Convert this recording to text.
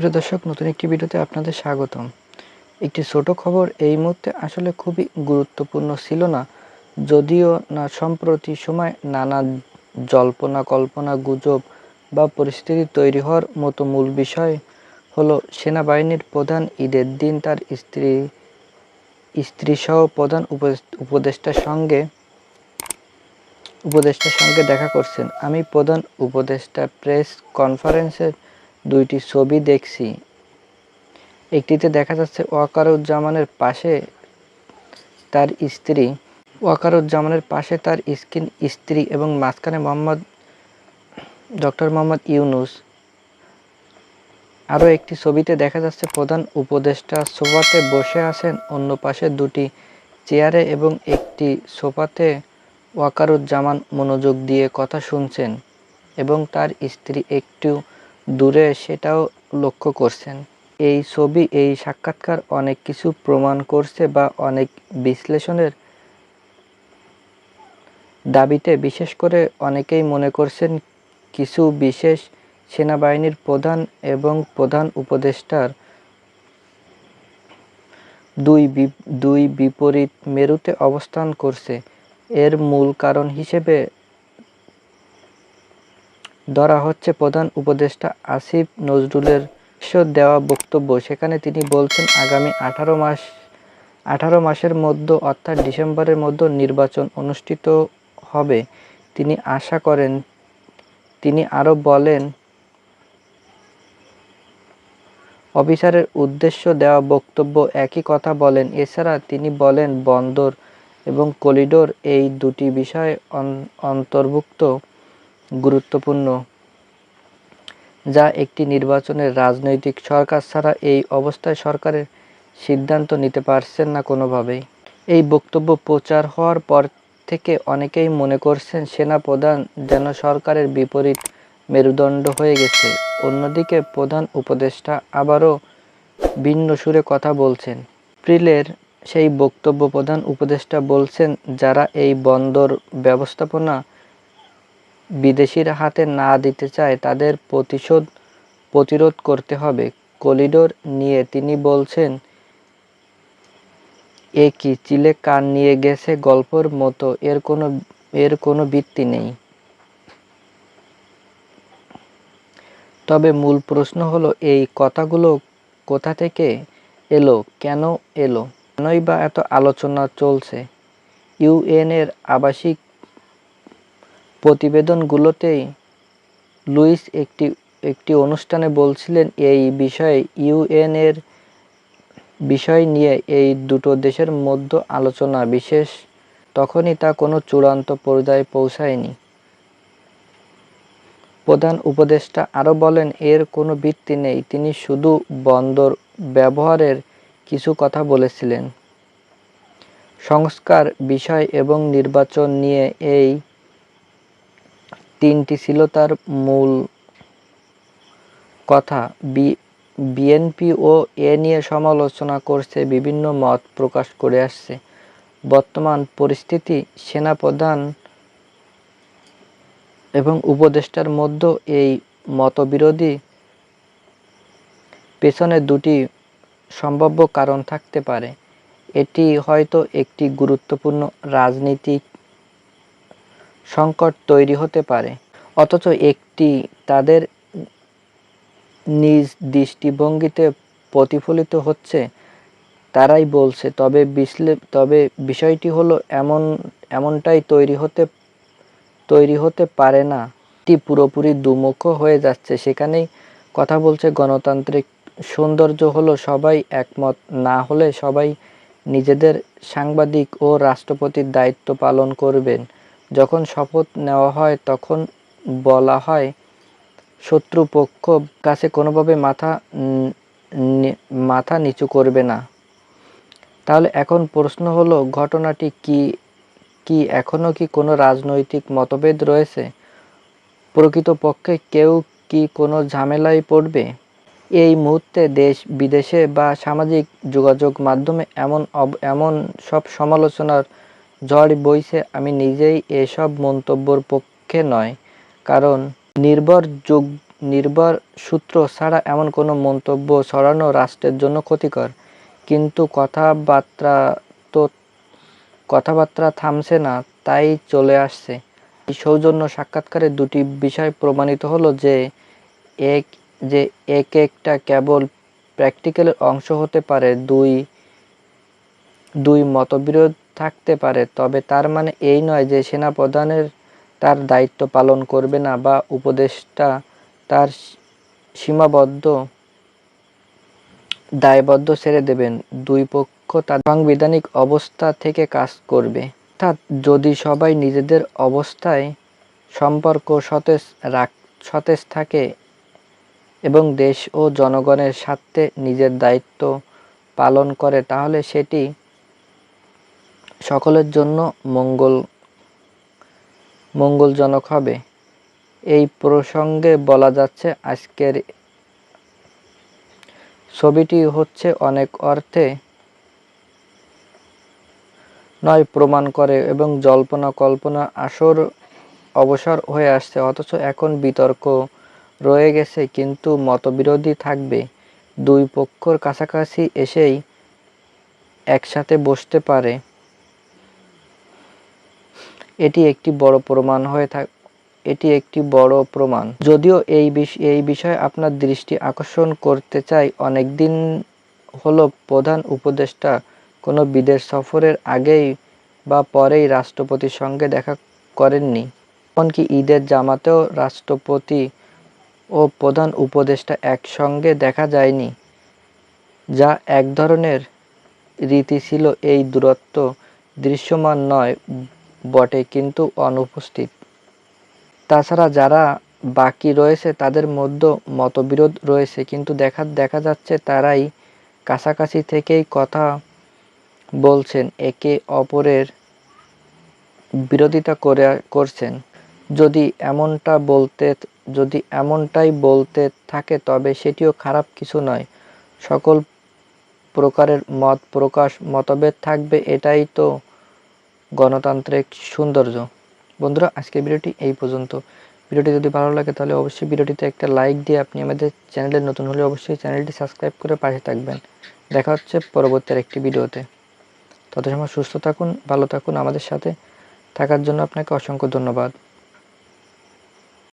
প্রিয় দর্শক, নতুন একটি ভিডিওতে আপনাদের স্বাগতম। একটি ছোট খবর, এই মুহূর্তে আসলে খুবই গুরুত্বপূর্ণ ছিল না, যদিও না সম্প্রতি সময় নানা জল্পনা, কল্পনা, গুজব বা পরিস্থিতি তৈরি হওয়ার মতো মূল বিষয় হলো সেনাবাহিনীর প্রধান ঈদের দিন, তার স্ত্রী স্ত্রীসহ প্রধান উপদেষ্টার সঙ্গে উপদেষ্টার সঙ্গে দেখা করছেন। আমি প্রধান উপদেষ্টা প্রেস কনফারেন্সের দুইটি ছবি দেখছি। একটিতে দেখা যাচ্ছে ওয়াকারুজ্জামানের পাশে তার স্ত্রী। ওয়াকারুজ্জামানের পাশে তার স্কিন স্ত্রী এবং মাঝখানে মোহাম্মদ, ডক্টর মোহাম্মদ ইউনুস। আরও একটি ছবিতে দেখা যাচ্ছে প্রধান উপদেষ্টা সোফাতে বসে আছেন। অন্য পাশে দুটি চেয়ারে এবং একটি সোফাতে ওয়াকারুজ্জামান মনোযোগ দিয়ে কথা শুনছেন এবং তার স্ত্রী একটু দূরে সেটাও লক্ষ্য করছেন। এই ছবি, এই সাক্ষাৎকার অনেক কিছু প্রমাণ করছে বা অনেক বিশ্লেষণের দাবিতে বিশেষ করে অনেকেই মনে করছেন কিছু বিশেষ সেনাবাহিনীর প্রধান এবং প্রধান উপদেষ্টার দুই দুই বিপরীত মেরুতে অবস্থান করছে। এর মূল কারণ হিসেবে ধরা হচ্ছে প্রধান উপদেষ্টা আসিফ নজরুলের দেওয়া বক্তব্য। সেখানে তিনি বলছেন, আগামী আঠারো মাস, আঠারো মাসের মধ্যে অর্থাৎ ডিসেম্বরের মধ্যে নির্বাচন অনুষ্ঠিত হবে। তিনি আশা করেন, তিনি আরও বলেন, অফিসারের উদ্দেশ্য দেওয়া বক্তব্য একই কথা বলেন। এছাড়া তিনি বলেন, বন্দর এবং করিডোর এই দুটি বিষয় অন- অন্তর্ভুক্ত। গুরুত্বপূর্ণ, যা একটি নির্বাচনের রাজনৈতিক সরকার ছাড়া এই অবস্থায় সরকারের সিদ্ধান্ত নিতে পারছেন না কোনোভাবেই। এই বক্তব্য প্রচার হওয়ার পর থেকে অনেকেই মনে করছেন সেনা প্রধান যেন সরকারের বিপরীত মেরুদণ্ড হয়ে গেছে। অন্যদিকে প্রধান উপদেষ্টা আবারও ভিন্ন সুরে কথা বলছেন। প্রিলের সেই বক্তব্য প্রধান উপদেষ্টা বলছেন, যারা এই বন্দর ব্যবস্থাপনা বিদেশির হাতে না দিতে চায় তাদের প্রতিশোধ প্রতিরোধ করতে হবে। কলিডোর নিয়ে তিনি বলছেন, এ কি চিলে কান নিয়ে গেছে গল্পর মতো, এর কোনো এর কোনো ভিত্তি নেই। তবে মূল প্রশ্ন হলো, এই কথাগুলো কোথা থেকে এলো? কেন এলো? কেনই বা এত আলোচনা চলছে? ইউএনের আবাসিক প্রতিবেদনগুলোতেই লুইস একটি একটি অনুষ্ঠানে বলছিলেন এই বিষয়ে ইউএনের বিষয় নিয়ে এই দুটো দেশের মধ্যে আলোচনা। বিশেষ তখনই তা কোনো চূড়ান্ত পর্যায়ে পৌঁছায়নি। প্রধান উপদেষ্টা আরও বলেন, এর কোনো ভিত্তি নেই। তিনি শুধু বন্দর ব্যবহারের কিছু কথা বলেছিলেন। সংস্কার বিষয় এবং নির্বাচন নিয়ে এই তিনটি ছিল তার মূল কথা। বিএনপি ও এ নিয়ে সমালোচনা করছে, বিভিন্ন মত প্রকাশ করে আসছে। বর্তমান পরিস্থিতি, সেনাপ্রধান এবং উপদেষ্টার মধ্যে এই মতবিরোধী পেছনে দুটি সম্ভাব্য কারণ থাকতে পারে। এটি হয়তো একটি গুরুত্বপূর্ণ রাজনীতিক সংকট তৈরি হতে পারে। অথচ একটি তাদের নিজ দৃষ্টিভঙ্গিতে প্রতিফলিত হচ্ছে, তারাই বলছে, তবে বিশ্লে, তবে বিষয়টি হলো এমন, এমনটাই তৈরি হতে তৈরি হতে পারে না। এটি পুরোপুরি দুমুখ হয়ে যাচ্ছে। সেখানেই কথা বলছে গণতান্ত্রিক সৌন্দর্য হলো সবাই একমত। না হলে সবাই নিজেদের সাংবাদিক ও রাষ্ট্রপতির দায়িত্ব পালন করবেন। যখন শপথ নেওয়া হয়, তখন বলা হয়, শত্রুপক্ষ কাছে কোনোভাবে মাথা মাথা নিচু করবে না। তাহলে এখন প্রশ্ন হলো, ঘটনাটি কি কি এখনও কি কোনো রাজনৈতিক মতভেদ রয়েছে? প্রকৃতপক্ষে কেউ কি কোনো ঝামেলায় পড়বে? এই মুহূর্তে দেশ, বিদেশে বা সামাজিক যোগাযোগ মাধ্যমে এমন এমন সব সমালোচনার ঝড় বইছে, আমি নিজেই এসব মন্তব্যর পক্ষে নয়। কারণ নির্ভর যোগ, নির্ভর সূত্র ছাড়া এমন কোনো মন্তব্য ছড়ানো রাষ্ট্রের জন্য ক্ষতিকর। কিন্তু কথাবার্তা তো, কথাবার্তা থামছে না, তাই চলে আসছে। এই সৌজন্য সাক্ষাৎকারে দুটি বিষয় প্রমাণিত হলো যে এক যে এক একটা কেবল প্র্যাকটিক্যালের অংশ হতে পারে, দুই দুই মতবিরোধ থাকতে পারে, তবে তার মানে এই নয় যে সেনাপ্রধানের তার দায়িত্ব পালন করবে না বা উপদেষ্টা তার সীমাবদ্ধ, দায়বদ্ধ ছেড়ে দেবেন। দুই পক্ষ তার সাংবিধানিক অবস্থা থেকে কাজ করবে। অর্থাৎ যদি সবাই নিজেদের অবস্থায় সম্পর্ক সতেজ রাখ, সতেজ থাকে এবং দেশ ও জনগণের স্বার্থে নিজের দায়িত্ব পালন করে, তাহলে সেটি সকলের জন্য মঙ্গল, মঙ্গলজনক হবে। এই প্রসঙ্গে বলা যাচ্ছে, আজকের ছবিটি হচ্ছে অনেক অর্থে নয় প্রমাণ করে এবং জল্পনা কল্পনা আসর অবসর হয়ে আসছে, অথচ এখন বিতর্ক রয়ে গেছে, কিন্তু মতবিরোধী থাকবে। দুই পক্ষর কাছাকাছি এসেই একসাথে বসতে পারে। এটি একটি বড় প্রমাণ হয়ে থাক, এটি একটি বড় প্রমাণ। যদিও এই এই বিষয়ে আপনার দৃষ্টি আকর্ষণ করতে চাই, অনেকদিন হলো প্রধান উপদেষ্টা কোনো বিদেশ সফরের আগেই বা পরেই রাষ্ট্রপতির সঙ্গে দেখা করেননি। এমনকি ঈদের জামাতেও রাষ্ট্রপতি ও প্রধান উপদেষ্টা একসঙ্গে দেখা যায়নি, যা এক ধরনের রীতি ছিল এই দূরত্ব দৃশ্যমান নয়। বটে, কিন্তু অনুপস্থিত। তাছাড়া যারা বাকি রয়েছে, তাদের মধ্যে মতবিরোধ রয়েছে, কিন্তু দেখা দেখা যাচ্ছে তারাই কাছাকাছি থেকেই কথা বলছেন, একে অপরের বিরোধিতা করে, করছেন। যদি এমনটা বলতে, যদি এমনটাই বলতে থাকে, তবে সেটিও খারাপ কিছু নয়। সকল প্রকারের মত প্রকাশ, মতভেদ থাকবে, এটাই তো গণতান্ত্রিক সৌন্দর্য। বন্ধুরা, আজকের ভিডিওটি এই পর্যন্ত। ভিডিওটি যদি ভালো লাগে, তাহলে অবশ্যই ভিডিওটিতে একটা লাইক দিয়ে আপনি আমাদের চ্যানেলে নতুন হলে অবশ্যই চ্যানেলটি সাবস্ক্রাইব করে পাশে থাকবেন। দেখা হচ্ছে পরবর্তী একটি ভিডিওতে। তত সময় সুস্থ থাকুন, ভালো থাকুন আমাদের সাথে। থাকার জন্য আপনাকে অসংখ্য ধন্যবাদ।